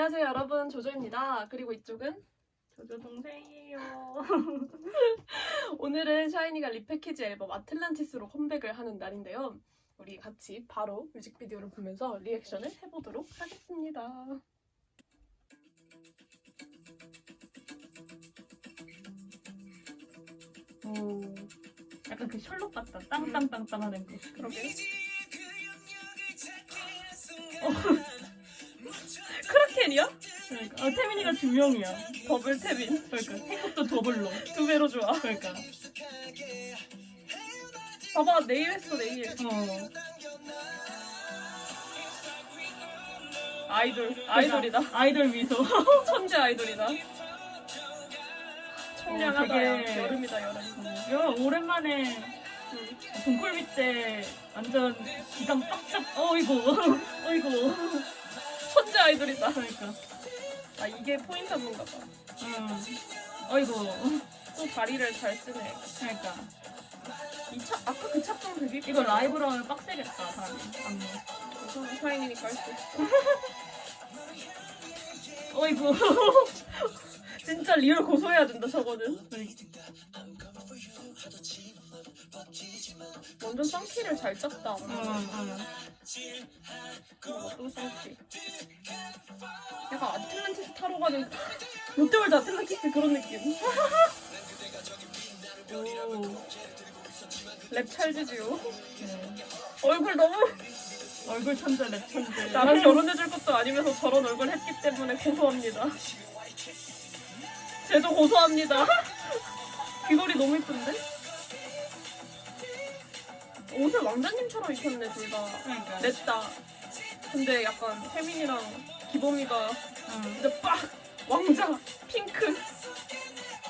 안녕하세요 여러분 조조입니다. 그리고 이쪽은 저도 동생이에요. 오늘은 샤이니가 리패키지 앨범 아틀란티스로 컴백을 하는 날인데요. 우리 같이 바로 뮤직비디오를 보면서 리액션을 해보도록 하겠습니다. 오, 약간 그 셜록 같다. 땅땅땅땅 하는 거. 그러게. 어. 크라켄이야? 그러니까 아, 태민이가 두 명이야. 더블 태빈. 그러니까 태국도 더블로. 두 배로 좋아. 그러니까. 봐봐 내일 했어 내일. 어. 아이돌 아이돌이다. 아이돌 미소. 천재 아이돌이다. 청량하다. 되게- 여름이다 여름. 여 오랜만에 응. 동콜비 때 완전 기강 빡짝. 어이구. 어이구. 천재 아이돌이다. 그러니까. 아 이게 포인트 한건가 봐. 응. 어이구. 또 다리를 잘 쓰네. 그러니까. 이 차, 아까 그 착장 되게 이거 이쁘다. 라이브로 하면 빡세겠다. 다음에. 안무. 무슨 샤이니니까 할 수 있어. 어이구. 진짜 리얼 고소해야 된다 저거는. 완전 쌍키를 잘 짰다. 응, 응. 이거 또 쌍키. 약간 아틀란티스 타러 가는 롯데월드 아틀란티스 그런 느낌. 오. 랩 찰지지요. 네. 얼굴 너무 얼굴 천재 랩 천재. 나랑 결혼해줄 것도 아니면서 저런 얼굴 했기 때문에 고소합니다. 쟤도 고소합니다. 귀걸이 너무 이쁜데? 옷을 왕자님처럼 입혔네 둘 다. 그러니까. 냈다. 근데 약간 혜민이랑 기범이가 응. 이제 빡 왕자 핑크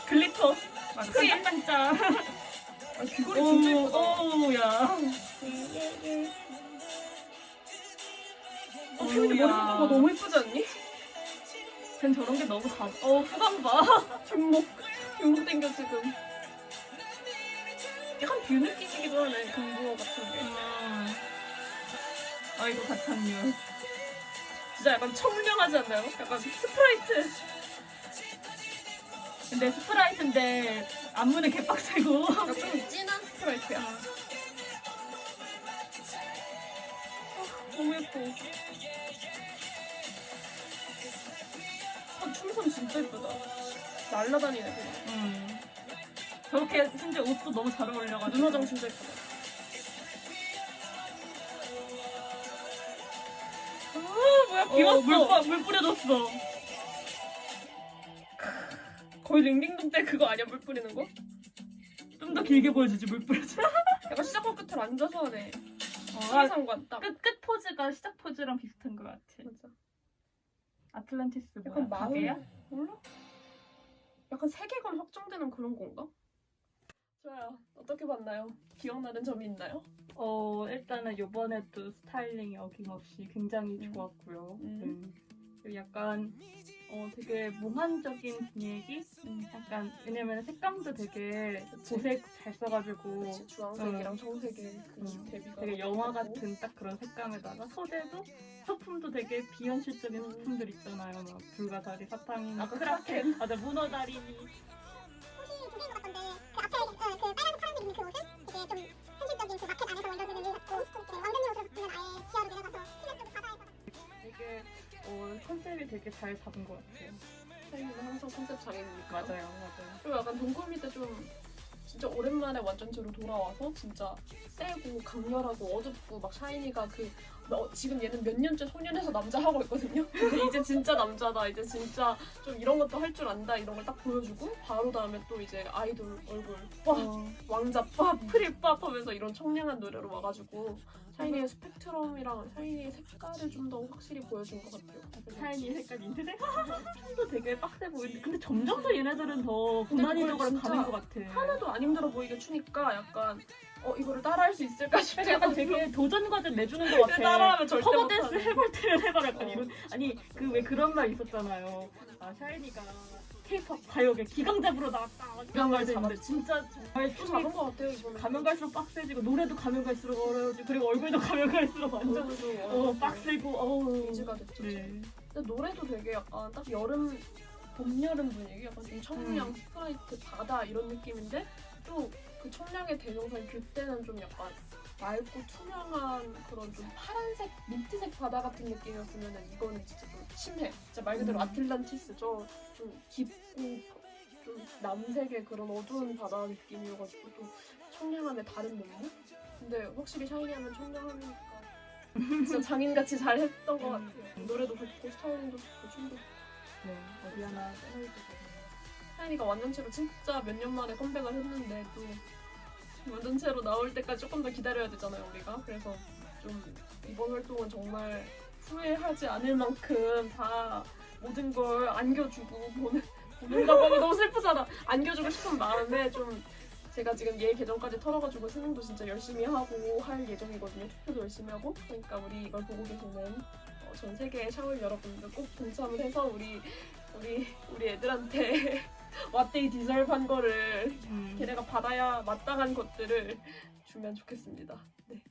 글리터. 맞아. 크림. 반짝반짝. 아, 귀걸이 진짜 오, 이쁘다. 오, 야. 어, 혜민이 머리 묶은 거 너무 이쁘지 않니? 쟨 저런 게 너무 가. 어, 후광 봐. 뒷목 뒷목 땡겨 지금. 약간 뷰 느끼시기도 하네 아이고, 가찬류. 진짜 약간 청량하지 않나요? 약간 스프라이트. 근데 스프라이트인데 안무는 개빡세고. 약간 좀 진한 스프라이트야. 아, 너무 예뻐. 아, 춤선 진짜 예쁘다. 날라다니네 그냥. 음. 저렇게 심지어 옷도 너무 잘 어울려가지고. 눈화장 진짜 예쁘다. 아 뭐야 어, 비웠어. 물, 뿌- 물 뿌려줬어. 거의 링딩동 때 그거 아니야 물 뿌리는 거? 좀 더 길게 보여주지, 물 뿌려줘. 약간 시작과 끝을 앉아서 하네. 어, 아, 상관 딱. 끝, 끝 포즈가 시작 포즈랑 비슷한 것 같아. 맞아. 아틀란티스 뭐야? 약간 마을 가게야? 몰라? 약간 세계관 확정되는 그런 건가? 좋아요. 어떻게 봤나요? 기억나는 점이 있나요? 어 일단은 이번에도 스타일링이 어김없이 굉장히 음. 좋았고요. 음. 음. 그리고 약간 어 되게 몽환적인 분위기. 약간 왜냐면 색감도 되게 그치. 고색 잘 써가지고 그치, 주황색이랑 청색의 그 음, 대비가 되게 영화. 같은 딱 그런 색감에다가 소재도 소품도 되게 비현실적인 음. 소품들 있잖아요. 막 불가사리, 사탕이나 아까 크라켄, 맞아 문어 다리니. 두 개인 것 같던데 그 앞에 어, 그 빨간색 파란색 입는 그 옷은 되게 좀 현실적인 그 마켓 안에서 만들어지는 일 같고 그 왕자님 옷을 보면 아예 지하로 내려가서 시내 쪽 바다에서 되게 어, 컨셉이 되게 잘 잡은 것 같아요. 샤이니는 항상 컨셉 장인이니까. 맞아요, 맞아요. 그리고 약간 동굴 밑에 좀 진짜 오랜만에 완전체로 돌아와서 진짜 세고 강렬하고 어둡고 막 샤이니가 그 어, 지금 얘는 몇 년째 소년에서 남자 하고 있거든요. 근데 이제 진짜 남자다. 이제 진짜 좀 이런 것도 할 줄 안다. 이런 걸 딱 보여주고 바로 다음에 또 이제 아이돌 얼굴 와 어, 왕자 밥 프리밥 하면서 이런 청량한 노래로 와가지고 샤이니의 스펙트럼이랑 샤이니의 색깔을 좀 더 확실히 보여준 것 같아요. 샤이니 색깔 인트색 도 되게 빡세 보이는데 근데 점점 더 얘네들은 더 고난이도가 진짜 가는 것 같아. 하나도 안 힘들어 보이게 추니까 약간 어 이거를 따라할 수 있을까 그러니까 약간 되게 도전 과제 내주는 것 같아. 따라하면 절대 커버 댄스 못하는. 해볼 때는 해봐라 약간 어. 이런 아니 그 왜 그런 말 있었잖아요. 아 샤이니가 K-pop 가요계 기강 잡으러 나왔다 말도 있는데 진짜 정말 또 잡은 것 같아요 이번에 가면 갈수록 빡세지고 노래도 가면 갈수록 어려워지고 그리고 얼굴도 가면 갈수록 완전 어 빡세고 어우 이지가 됐죠. 네. 근데 노래도 되게 약간 딱 여름 봄 여름 분위기 약간 좀 청량 음. 스프라이트 바다 이런 느낌인데 또그 청량의 대명사인 그때는 좀 약간 맑고 투명한 그런 좀 파란색 민트색 바다 같은 느낌이었으면 이거는 진짜 좀 심해. 진짜 말 그대로 음. 아틀란티스죠. 좀 깊고 좀 남색의 그런 어두운 바다 느낌이어가지고 좀 청량함의 다른 느낌 근데 확실히 샤이니하면 청량하니까 진짜 장인같이 잘했던 것 음. 같아요. 노래도 좋고 스타일링도 좋고 춤도 네, 어디 하나 빼놓을 샤이니가 완전체로 진짜 몇 년 만에 컴백을 했는데 또 완전체로 나올 때까지 조금 더 기다려야 되잖아요 우리가. 그래서 좀 이번 활동은 정말 후회하지 않을 만큼 다 모든 걸 안겨주고 보는 보는다고 하면 너무 슬프잖아. 안겨주고 싶은 마음에 좀 제가 지금 얘 계정까지 털어가지고 수능도 진짜 열심히 하고 할 예정이거든요. 투표도 열심히 하고. 그러니까 우리 이걸 보고 계시는 어, 전 세계의 샤울 여러분들 꼭 동참을 해서 우리 우리 우리 애들한테 what they deserve 한 거를 음. 걔네가 받아야 마땅한 것들을 주면 좋겠습니다. 네.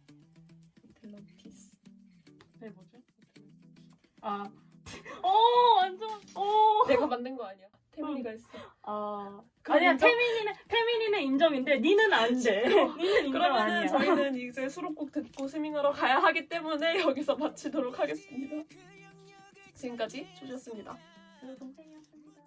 텔런티스. 네, 뭐죠? 아, 오, 완전, 오. 내가 만든 거 아니야. 태민이가 했어. 아, 그럼 아니야, 인정? 태민이는, 태민이는 인정인데, 니는 안 돼. 니는 인정 그러면은 아니야. 저희는 이제 수록곡 듣고 스밍하러 가야 하기 때문에 여기서 마치도록 하겠습니다. 지금까지 조지였습니다. 그 동생이었습니다.